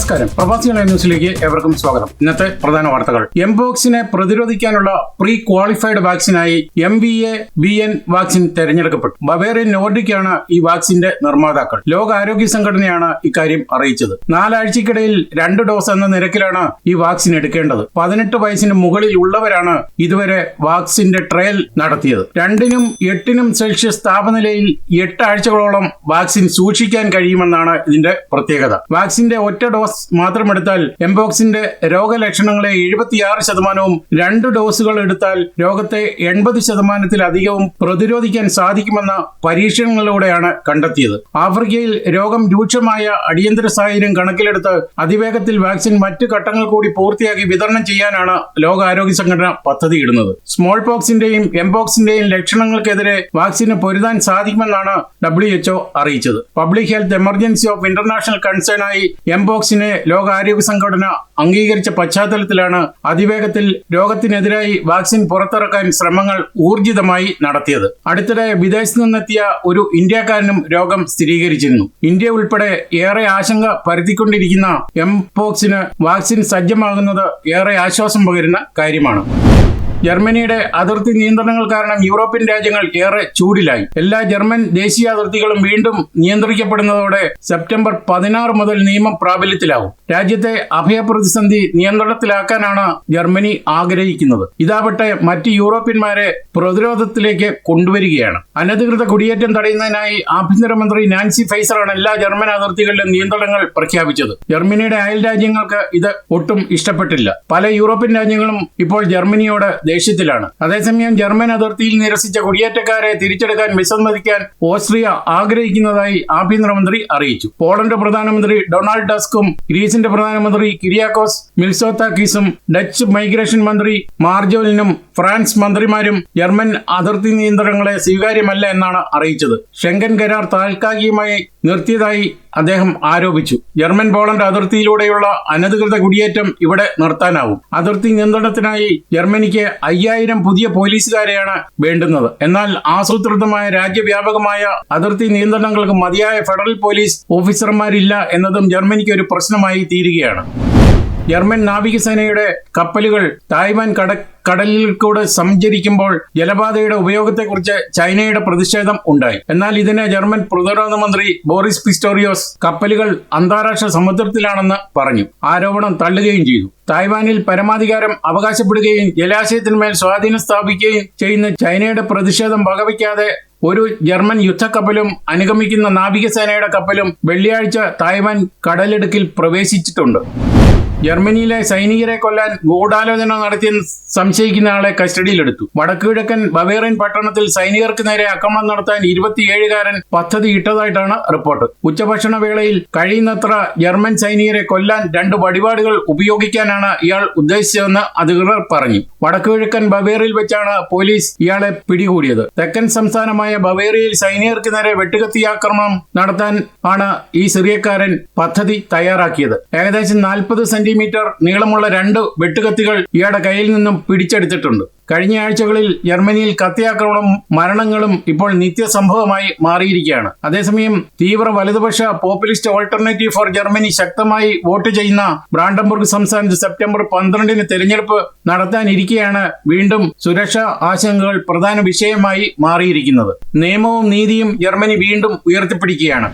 നമസ്കാരം. പ്രവാസികളെ ന്യൂസിലേക്ക് ഏവർക്കും സ്വാഗതം. ഇന്നത്തെ പ്രധാന വാർത്തകൾ. എംബോക്സിനെ പ്രതിരോധിക്കാനുള്ള pre qualified വാക്സിനായി M V A B N vaccine തെരഞ്ഞെടുക്കപ്പെട്ടു ബവേറിയൻ നോർഡിക്കാണ് ഈ വാക്സിന്റെ നിർമ്മാതാക്കൾ. ലോകാരോഗ്യ സംഘടനയാണ് ഇക്കാര്യം അറിയിച്ചത്. നാലാഴ്ചക്കിടയിൽ രണ്ട് ഡോസ് എന്ന നിരക്കിലാണ് ഈ വാക്സിൻ എടുക്കേണ്ടത്. പതിനെട്ട് വയസ്സിന് മുകളിൽ ഉള്ളവരാണ് ഇതുവരെ വാക്സിന്റെ ട്രയൽ നടത്തിയത്. രണ്ടിനും എട്ടിനും സെൽഷ്യസ് താപനിലയിൽ എട്ട് ആഴ്ചകളോളം വാക്സിൻ സൂക്ഷിക്കാൻ കഴിയുമെന്നാണ് ഇതിന്റെ പ്രത്യേകത. വാക്സിന്റെ ഒറ്റ ഡോസ് മാത്രമെടുത്താൽ എംബോക്സിന്റെ രോഗലക്ഷണങ്ങളെ എഴുപത്തിയാറ് ശതമാനവും രണ്ട് ഡോസുകൾ എടുത്താൽ രോഗത്തെ എൺപത് ശതമാനത്തിലധികവും പ്രതിരോധിക്കാൻ സാധിക്കുമെന്ന പരീക്ഷണങ്ങളിലൂടെയാണ് കണ്ടെത്തിയത്. ആഫ്രിക്കയിൽ രോഗം രൂക്ഷമായ അടിയന്തര സാഹചര്യം കണക്കിലെടുത്ത് അതിവേഗത്തിൽ വാക്സിൻ മറ്റ് ഘട്ടങ്ങൾ കൂടി പൂർത്തിയാക്കി വിതരണം ചെയ്യാനാണ് ലോകാരോഗ്യ സംഘടന പദ്ധതിയിടുന്നത്. സ്മോൾ പോക്സിന്റെയും എംബോക്സിന്റെയും ലക്ഷണങ്ങൾക്കെതിരെ വാക്സിന് പൊരുതാൻ സാധിക്കുമെന്നാണ് ഡബ്ല്യു എച്ച്ഒ അറിയിച്ചത്. Public health emergency of international concern ആയി എംപോക്സിനെ ലോകാരോഗ്യ സംഘടന അംഗീകരിച്ച പശ്ചാത്തലത്തിലാണ് അതിവേഗത്തിൽ രോഗത്തിനെതിരായി വാക്സിൻ പുറത്തിറക്കാൻ ശ്രമങ്ങൾ ഊർജിതമായി നടത്തിയത്. അടുത്തിടെ വിദേശത്തു നിന്നെത്തിയ ഒരു ഇന്ത്യക്കാരനും രോഗം സ്ഥിരീകരിച്ചിരുന്നു. ഇന്ത്യ ഉൾപ്പെടെ ഏറെ ആശങ്ക പരത്തിക്കൊണ്ടിരിക്കുന്ന എംപോക്സിന് വാക്സിൻ സജ്ജമാകുന്നത് ഏറെ ആശ്വാസം പകരുന്ന കാര്യമാണ്. ജർമ്മനിയുടെ അതിർത്തി നിയന്ത്രണങ്ങൾ കാരണം യൂറോപ്യൻ രാജ്യങ്ങൾ ഏറെ ചൂടിലായി. എല്ലാ ജർമ്മൻ ദേശീയ അതിർത്തികളും വീണ്ടും നിയന്ത്രിക്കപ്പെടുന്നതോടെ സെപ്റ്റംബർ പതിനാറ് മുതൽ നിയമം പ്രാബല്യത്തിലാവും രാജ്യത്തെ അഭയ പ്രതിസന്ധി നിയന്ത്രണത്തിലാക്കാനാണ് ജർമ്മനി ആഗ്രഹിക്കുന്നത്. ഇതാവട്ടെ മറ്റ് യൂറോപ്യന്മാരെ പ്രതിരോധത്തിലേക്ക് കൊണ്ടുവരികയാണ്. അനധികൃത കുടിയേറ്റം തടയുന്നതിനായി ആഭ്യന്തരമന്ത്രി നാൻസി ഫൈസറാണ് എല്ലാ ജർമ്മൻ അതിർത്തികളിലും നിയന്ത്രണങ്ങൾ പ്രഖ്യാപിച്ചത്. ജർമ്മനിയുടെ അയൽ രാജ്യങ്ങൾക്ക് ഇത് ഒട്ടും ഇഷ്ടപ്പെട്ടില്ല. പല യൂറോപ്യൻ രാജ്യങ്ങളും ഇപ്പോൾ ജർമ്മനിയോട് ദേഷ്യത്തിലാണ്. അതേസമയം ജർമ്മൻ അതിർത്തിയിൽ നിരസിച്ച കുടിയേറ്റക്കാരെ തിരിച്ചെടുക്കാൻ വിസമ്മതിക്കാൻ ഓസ്ട്രിയ ആഗ്രഹിക്കുന്നതായി ആഭ്യന്തരമന്ത്രി അറിയിച്ചു. പോളണ്ട് പ്രധാനമന്ത്രി ഡൊണാൾഡ് ടസ്കും ഗ്രീസിന്റെ പ്രധാനമന്ത്രി കിരിയാക്കോസ് മിൽസോത്താക്കീസും ഡച്ച് മൈഗ്രേഷൻ മന്ത്രി മാർജോലിനും ഫ്രാൻസ് മന്ത്രിമാരും ജർമ്മൻ അതിർത്തി നിയന്ത്രണങ്ങളെ സ്വീകാര്യമല്ല എന്നാണ് അറിയിച്ചത്. ഷെങ്കൻ കരാർ താൽക്കാലികമായി നിർത്തിയതായി അദ്ദേഹം ആരോപിച്ചു. ജർമ്മൻ പോളണ്ട് അതിർത്തിയിലൂടെയുള്ള അനധികൃത കുടിയേറ്റം ഇവിടെ നിർത്താനാവും. അതിർത്തി നിയന്ത്രണത്തിനായി ജർമ്മനിക്ക് അയ്യായിരം പുതിയ പോലീസുകാരെയാണ് വേണ്ടുന്നത്. എന്നാൽ ആസൂത്രിതമായ രാജ്യവ്യാപകമായ അതിർത്തി നിയന്ത്രണങ്ങൾക്ക് മതിയായ ഫെഡറൽ പോലീസ് ഓഫീസർമാരില്ല എന്നതും ജർമ്മനിക്ക് ഒരു പ്രശ്നമായി തീരുകയാണ്. ജർമ്മൻ നാവികസേനയുടെ കപ്പലുകൾ തായ്വാൻ കട കടലിൽ കൂടെ സഞ്ചരിക്കുമ്പോൾ ജലപാതയുടെ ഉപയോഗത്തെക്കുറിച്ച് ചൈനയുടെ പ്രതിഷേധം ഉണ്ടായി. എന്നാൽ ഇതിനെ ജർമ്മൻ പ്രതിരോധ മന്ത്രി ബോറിസ് പിസ്റ്റോറിയോസ് കപ്പലുകൾ അന്താരാഷ്ട്ര സമുദ്രത്തിലാണെന്ന് പറഞ്ഞു. ആരോപണം തള്ളുകയും ചെയ്തു. തായ്വാനിൽ പരമാധികാരം അവകാശപ്പെടുകയും ജലാശയത്തിന്മേൽ സ്വാധീനം സ്ഥാപിക്കുകയും ചെയ്യുന്ന ചൈനയുടെ പ്രതിഷേധം വകവയ്ക്കാതെ ഒരു ജർമ്മൻ യുദ്ധക്കപ്പലും അനുഗമിക്കുന്ന നാവികസേനയുടെ കപ്പലും വെള്ളിയാഴ്ച തായ്വാൻ കടലിടുക്കിൽ പ്രവേശിച്ചിട്ടുണ്ട്. ജർമ്മനിയിലെ സൈനികരെ കൊല്ലാൻ ഗൂഢാലോചന നടത്തിയെന്ന് സംശയിക്കുന്ന ആളെ കസ്റ്റഡിയിലെടുത്തു. വടക്കുകിഴക്കൻ ബവേറിയൻ പട്ടണത്തിൽ സൈനികർക്ക് നേരെ ആക്രമണം നടത്താൻ ഇരുപത്തിയേഴുകാരൻ പദ്ധതി ഇട്ടതായിട്ടാണ് റിപ്പോർട്ട്. ഉച്ചഭക്ഷണ വേളയിൽ കഴിയുന്നത്ര ജർമ്മൻ സൈനികരെ കൊല്ലാൻ രണ്ട് വടിപാടുകൾ ഉപയോഗിക്കാനാണ് ഇയാൾ ഉദ്ദേശിച്ചതെന്ന് അധികൃതർ പറഞ്ഞു. വടക്കുകിഴക്കൻ ബവേറിൽ വെച്ചാണ് പോലീസ് ഇയാളെ പിടികൂടിയത്. തെക്കൻ സംസ്ഥാനമായ ബവേറിയയിൽ സൈനികർക്ക് നേരെ വെട്ടുകത്തി ആക്രമണം നടത്താൻ ആണ് ഈ സിറിയക്കാരൻ പദ്ധതി തയ്യാറാക്കിയത്. ഏകദേശം നാൽപ്പത് സെന്റിമീറ്റർ നീളമുള്ള രണ്ട് വെട്ടുകത്തികൾ ഇയാളുടെ കയ്യിൽ നിന്നും പിടിച്ചെടുത്തിട്ടുണ്ട്. കഴിഞ്ഞ ആഴ്ചകളിൽ ജർമ്മനിയിൽ കത്തിയാക്രമണം മരണങ്ങളും ഇപ്പോൾ നിത്യസംഭവമായി മാറിയിരിക്കുകയാണ്. അതേസമയം തീവ്ര വലതുപക്ഷ പോപ്പുലിസ്റ്റ് ഓൾട്ടർനേറ്റീവ് ഫോർ ജർമ്മനി ശക്തമായി വോട്ട് ചെയ്യുന്ന ബ്രാൻഡംബർഗ് സംസ്ഥാനത്ത് സെപ്റ്റംബർ പന്ത്രണ്ടിന് തെരഞ്ഞെടുപ്പ് നടത്താനിരിക്കെയാണ് വീണ്ടും സുരക്ഷാ ആശങ്കകൾ പ്രധാന വിഷയമായി മാറിയിരിക്കുന്നത്. നിയമവും നീതിയും ജർമ്മനി വീണ്ടും ഉയർത്തിപ്പിടിക്കുകയാണ്.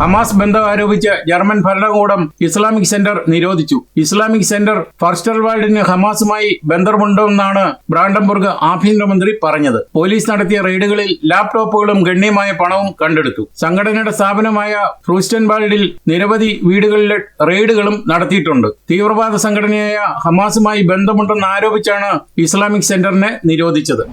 ഹമാസ് ബന്ധം ആരോപിച്ച് ജർമ്മൻ ഭരണകൂടം ഇസ്ലാമിക് സെന്റർ നിരോധിച്ചു. ഇസ്ലാമിക് സെന്റർ ഫർസ്റ്റർ വാൾഡിന് ഹമാസുമായി ബന്ധമുണ്ടെന്നാണ് ബ്രാൻഡംബർഗ് ആഭ്യന്തരമന്ത്രി പറഞ്ഞത്. പോലീസ് നടത്തിയ റെയ്ഡുകളിൽ ലാപ്ടോപ്പുകളും ഗണ്യമായ പണവും കണ്ടെടുത്തു. സംഘടനയുടെ സ്ഥാപനമായ ഫ്രൂസ്റ്റൻവാൾഡിൽ നിരവധി വീടുകളിലെ റെയ്ഡുകളും നടത്തിയിട്ടുണ്ട്. തീവ്രവാദ സംഘടനയായ ഹമാസുമായി ബന്ധമുണ്ടെന്ന് ആരോപിച്ചാണ് ഇസ്ലാമിക് സെന്ററിനെ നിരോധിച്ചത്.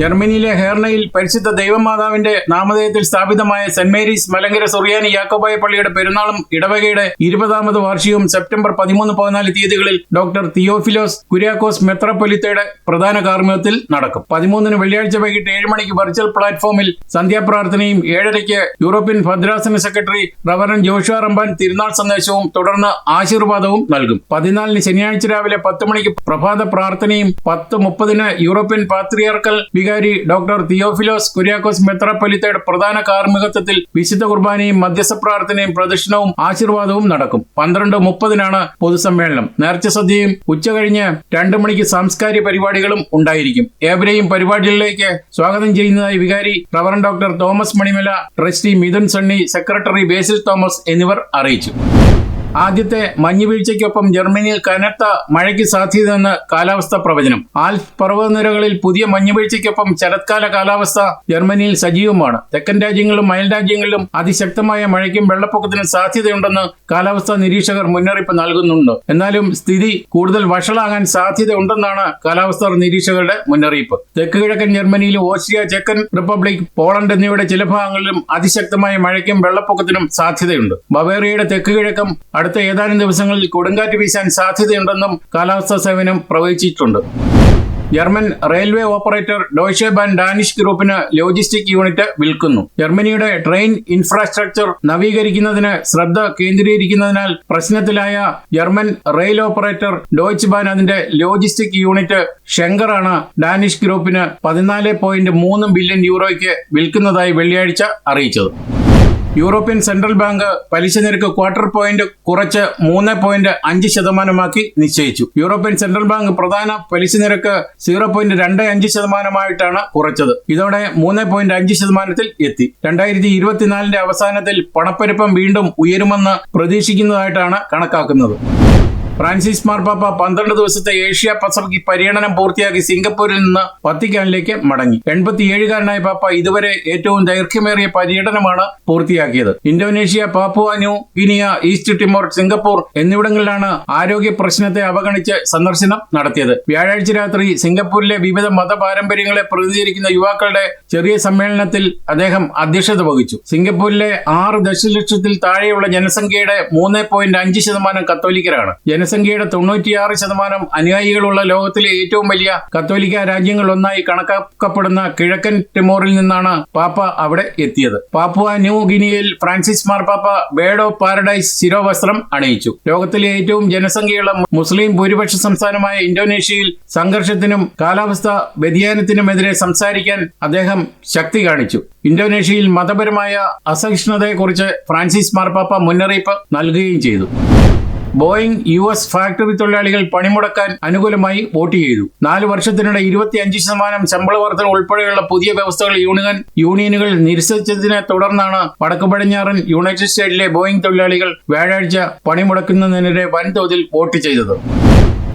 ജർമ്മനിയിലെ ഹേർണയിൽ പരിശുദ്ധ ദൈവമാതാവിന്റെ നാമധേയത്തിൽ സ്ഥാപിതമായ സെന്റ് മേരീസ് മലങ്കര സുറിയാനി യാക്കോബായ പള്ളിയുടെ പെരുന്നാളും ഇടവകയുടെ ഇരുപതാമത് വാർഷികവും സെപ്റ്റംബർ പതിമൂന്ന് പതിനാല് തീയതികളിൽ ഡോക്ടർ തിയോഫിലോസ് കുര്യാക്കോസ് മെത്രപ്പൊലിത്തയുടെ പ്രധാന കാർമ്മികത്തിൽ നടക്കും. പതിമൂന്നിന് വെള്ളിയാഴ്ച വൈകിട്ട് ഏഴ് മണിക്ക് വെർച്വൽ പ്ലാറ്റ്ഫോമിൽ സന്ധ്യാപ്രാർത്ഥനയും ഏഴരയ്ക്ക് യൂറോപ്യൻ ഭദ്രാസന സെക്രട്ടറി റവറൻ ജോഷുവ റംബാൻ തിരുനാൾ സന്ദേശവും തുടർന്ന് ആശീർവാദവും നൽകും. പതിനാലിന് ശനിയാഴ്ച രാവിലെ പത്ത് മണിക്ക് പ്രഭാത പ്രാർത്ഥനയും പത്ത് മുപ്പതിന് യൂറോപ്യൻ പാത്രിയാർക്കൽ വികാരി ഡോക്ടർ തിയോഫിലോസ് കുര്യാക്കോസ് മെത്രാപ്പൊലിത്തയുടെ പ്രധാന കാർമ്മികത്വത്തിൽ വിശുദ്ധ കുർബാനയും മധ്യസ്ഥ പ്രാർത്ഥനയും പ്രദക്ഷിണവും ആശീർവാദവും നടക്കും. പന്ത്രണ്ട് മുപ്പതിനാണ് പൊതുസമ്മേളനം. നേർച്ച സദ്യയും ഉച്ചകഴിഞ്ഞ് രണ്ടു മണിക്ക് സാംസ്കാരിക പരിപാടികളും ഉണ്ടായിരിക്കും. ഏവരെയും പരിപാടികളിലേക്ക് സ്വാഗതം ചെയ്യുന്നതായി വികാരി reverend doctor Thomas Manimala trustee Mithun Sunny secretary Basil Thomas എന്നിവർ അറിയിച്ചു. ആദ്യത്തെ മഞ്ഞുവീഴ്ചയ്ക്കൊപ്പം ജർമ്മനിയിൽ കനത്ത മഴയ്ക്ക് സാധ്യതയെന്ന് കാലാവസ്ഥാ പ്രവചനം. ആൽ പർവതനിരകളിൽ പുതിയ മഞ്ഞുവീഴ്ചയ്ക്കൊപ്പം ശരത്കാല കാലാവസ്ഥ ജർമ്മനിയിൽ സജീവമാണ്. തെക്കൻ രാജ്യങ്ങളിലും അയൽ രാജ്യങ്ങളിലും അതിശക്തമായ മഴയ്ക്കും വെള്ളപ്പൊക്കത്തിനും സാധ്യതയുണ്ടെന്ന് കാലാവസ്ഥാ നിരീക്ഷകർ മുന്നറിയിപ്പ് നൽകുന്നുണ്ട്. എന്നാലും സ്ഥിതി കൂടുതൽ വഷളാകാൻ സാധ്യതയുണ്ടെന്നാണ് കാലാവസ്ഥാ നിരീക്ഷകരുടെ മുന്നറിയിപ്പ്. തെക്ക് കിഴക്കൻ ജർമ്മനിയിലും ഓസ്ട്രിയ ചെക്കൻ റിപ്പബ്ലിക് പോളണ്ട് എന്നിവയുടെ ചില ഭാഗങ്ങളിലും അതിശക്തമായ മഴയ്ക്കും വെള്ളപ്പൊക്കത്തിനും സാധ്യതയുണ്ട്. ബവേറിയയുടെ തെക്ക് കിഴക്കും അടുത്ത ഏതാനും ദിവസങ്ങളിൽ കൊടുങ്കാറ്റ് വീശാൻ സാധ്യതയുണ്ടെന്നും കാലാവസ്ഥാ സേവനം പ്രവചിച്ചിട്ടുണ്ട്. German railway operator Deutsche Bahn Danish ഗ്രൂപ്പിന് ലോജിസ്റ്റിക് യൂണിറ്റ് വിൽക്കുന്നു. ജർമ്മനിയുടെ ട്രെയിൻ ഇൻഫ്രാസ്ട്രക്ചർ നവീകരിക്കുന്നതിന് ശ്രദ്ധ കേന്ദ്രീകരിക്കുന്നതിനാൽ പ്രശ്നത്തിലായ German rail operator Deutsche Bahn അതിന്റെ ലോജിസ്റ്റിക് യൂണിറ്റ് ഷെങ്കറാണ് ഡാനിഷ് ഗ്രൂപ്പിന് പതിനാല് ബില്യൺ യൂറോയ്ക്ക് വിൽക്കുന്നതായി വെള്ളിയാഴ്ച അറിയിച്ചത്. യൂറോപ്യൻ സെൻട്രൽ ബാങ്ക് പലിശ നിരക്ക് ക്വാർട്ടർ പോയിന്റ് കുറച്ച് മൂന്ന് പോയിന്റ് അഞ്ച് ശതമാനമാക്കി നിശ്ചയിച്ചു. യൂറോപ്യൻ സെൻട്രൽ ബാങ്ക് പ്രധാന പലിശ നിരക്ക് സീറോ പോയിന്റ് രണ്ട് അഞ്ച് ശതമാനമായിട്ടാണ് കുറച്ചത്. ഇതോടെ മൂന്ന് പോയിന്റ് അഞ്ച് ശതമാനത്തിൽ എത്തി. രണ്ടായിരത്തി ഇരുപത്തിനാലിന്റെ അവസാനത്തിൽ പണപ്പെരുപ്പം വീണ്ടും ഉയരുമെന്ന് പ്രതീക്ഷിക്കുന്നതായിട്ടാണ് കണക്കാക്കുന്നത്. ഫ്രാൻസിസ് മാർപ്പാപ്പ പന്ത്രണ്ട് ദിവസത്തെ ഏഷ്യ പസഫിക് പര്യടനം പൂർത്തിയാക്കി സിംഗപ്പൂരിൽ നിന്ന് വത്തിക്കാനിലേക്ക് മടങ്ങി. എൺപത്തിയേഴുകാരനായ പാപ്പ ഇതുവരെ ഏറ്റവും ദൈർഘ്യമേറിയ പര്യടനമാണ് പൂർത്തിയാക്കിയത്. Indonesia Papua New Guinea East Timor Singapore എന്നിവിടങ്ങളിലാണ് ആരോഗ്യ പ്രശ്നത്തെ അവഗണിച്ച് സന്ദർശനം നടത്തിയത്. വ്യാഴാഴ്ച രാത്രി സിംഗപ്പൂരിലെ വിവിധ മതപാരമ്പര്യങ്ങളെ പ്രതിനിധീകരിക്കുന്ന യുവാക്കളുടെ ചെറിയ സമ്മേളനത്തിൽ അദ്ദേഹം അധ്യക്ഷത വഹിച്ചു. സിംഗപ്പൂരിലെ ആറ് ദശലക്ഷത്തിൽ താഴെയുള്ള ജനസംഖ്യയുടെ മൂന്ന് പോയിന്റ് അഞ്ച് ശതമാനം കത്തോലിക്കരാണ്. ജനസംഖ്യയുടെ തൊണ്ണൂറ്റിയാറ് ശതമാനം അനുയായികളുള്ള ലോകത്തിലെ ഏറ്റവും വലിയ കത്തോലിക്ക രാജ്യങ്ങൾ ഒന്നായി കണക്കാക്കപ്പെടുന്ന കിഴക്കൻ ടിമോറിൽ നിന്നാണ് പാപ്പ അവിടെ എത്തിയത്. പാപ്പുവ ന്യൂ ഗിനിയയിൽ ഫ്രാൻസിസ് മാർപ്പാപ്പ ബേഡ് ഓഫ് പാരഡൈസ് ശിരോവസ്ത്രം അണിയിച്ചു. ലോകത്തിലെ ഏറ്റവും ജനസംഖ്യയുള്ള മുസ്ലിം ഭൂരിപക്ഷ സംസ്ഥാനമായ ഇന്തോനേഷ്യയിൽ സംഘർഷത്തിനും കാലാവസ്ഥ വ്യതിയാനത്തിനുമെതിരെ സംസാരിക്കാൻ അദ്ദേഹം ശക്തി കാണിച്ചു. ഇന്തോനേഷ്യയിൽ മതപരമായ അസഹിഷ്ണുതയെക്കുറിച്ച് ഫ്രാൻസിസ് മാർപ്പാപ്പ മുന്നറിയിപ്പ് നൽകുകയും ചെയ്തു. ബോയിങ് യു എസ് ഫാക്ടറി തൊഴിലാളികൾ പണിമുടക്കാൻ അനുകൂലമായി വോട്ട് ചെയ്തു. നാല് വർഷത്തിനിടെ ഇരുപത്തിയഞ്ച് ശതമാനം ശമ്പള വർധന ഉൾപ്പെടെയുള്ള പുതിയ വ്യവസ്ഥകൾ യൂണിയൻ യൂണിയനുകൾ നിരസിച്ചതിനെ തുടർന്നാണ് വടക്കു പടിഞ്ഞാറൻ യുണൈറ്റഡ് സ്റ്റേറ്റിലെ ബോയിങ് തൊഴിലാളികൾ വ്യാഴാഴ്ച പണിമുടക്കുന്നതിനെതിരെ വൻതോതിൽ വോട്ട് ചെയ്തത്.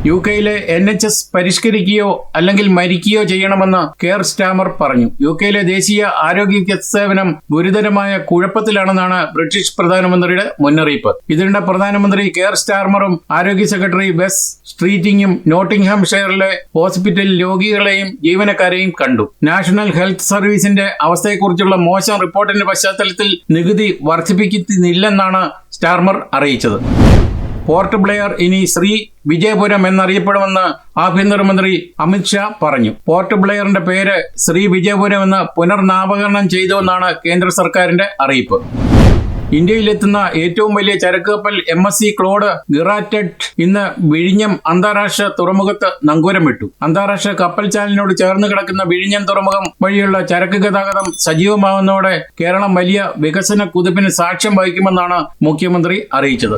യു കെയിലെ എൻ എച്ച് എസ് പരിഷ്കരിക്കുകയോ അല്ലെങ്കിൽ മരിക്കുകയോ ചെയ്യണമെന്ന് കെയർ സ്റ്റാമർ പറഞ്ഞു. യു കെയിലെ ദേശീയ ആരോഗ്യ സേവനം ഗുരുതരമായ കുഴപ്പത്തിലാണെന്നാണ് ബ്രിട്ടീഷ് പ്രധാനമന്ത്രിയുടെ മുന്നറിയിപ്പ്. ഇതിനിടെ പ്രധാനമന്ത്രി കെയർ സ്റ്റാർമറും ആരോഗ്യ സെക്രട്ടറി വെസ് സ്ട്രീറ്റിംഗും നോട്ടിംഗ്ഹാം ഷെയറിലെ ഹോസ്പിറ്റലിൽ രോഗികളെയും ജീവനക്കാരെയും കണ്ടു. നാഷണൽ ഹെൽത്ത് സർവീസിന്റെ അവസ്ഥയെക്കുറിച്ചുള്ള മോശം റിപ്പോർട്ടിന്റെ പശ്ചാത്തലത്തിൽ നികുതി വർദ്ധിപ്പിക്കുന്നില്ലെന്നാണ് സ്റ്റാർമർ അറിയിച്ചത്. പോർട്ട് ബ്ലെയർ ഇനി ശ്രീ വിജയപുരം എന്നറിയപ്പെടുമെന്ന് ആഭ്യന്തരമന്ത്രി അമിത്ഷാ പറഞ്ഞു. പോർട്ട് ബ്ലെയറിന്റെ പേര് ശ്രീ വിജയപുരം എന്ന് പുനർനാമകരണം ചെയ്തുവെന്നാണ് കേന്ദ്ര സർക്കാരിന്റെ അറിയിപ്പ്. ഇന്ത്യയിലെത്തുന്ന ഏറ്റവും വലിയ ചരക്ക് കപ്പൽ M S C Claude Girardet ഇന്ന് വിഴിഞ്ഞം അന്താരാഷ്ട്ര തുറമുഖത്ത് നങ്കൂരം വിട്ടു അന്താരാഷ്ട്ര കപ്പൽ ചാലിനോട് ചേർന്ന് കിടക്കുന്ന വിഴിഞ്ഞം തുറമുഖം വഴിയുള്ള ചരക്ക് ഗതാഗതം സജീവമാവുന്നതോടെ കേരളം വലിയ വികസന കുതിപ്പിന് സാക്ഷ്യം വഹിക്കുമെന്നാണ് മുഖ്യമന്ത്രി അറിയിച്ചത്.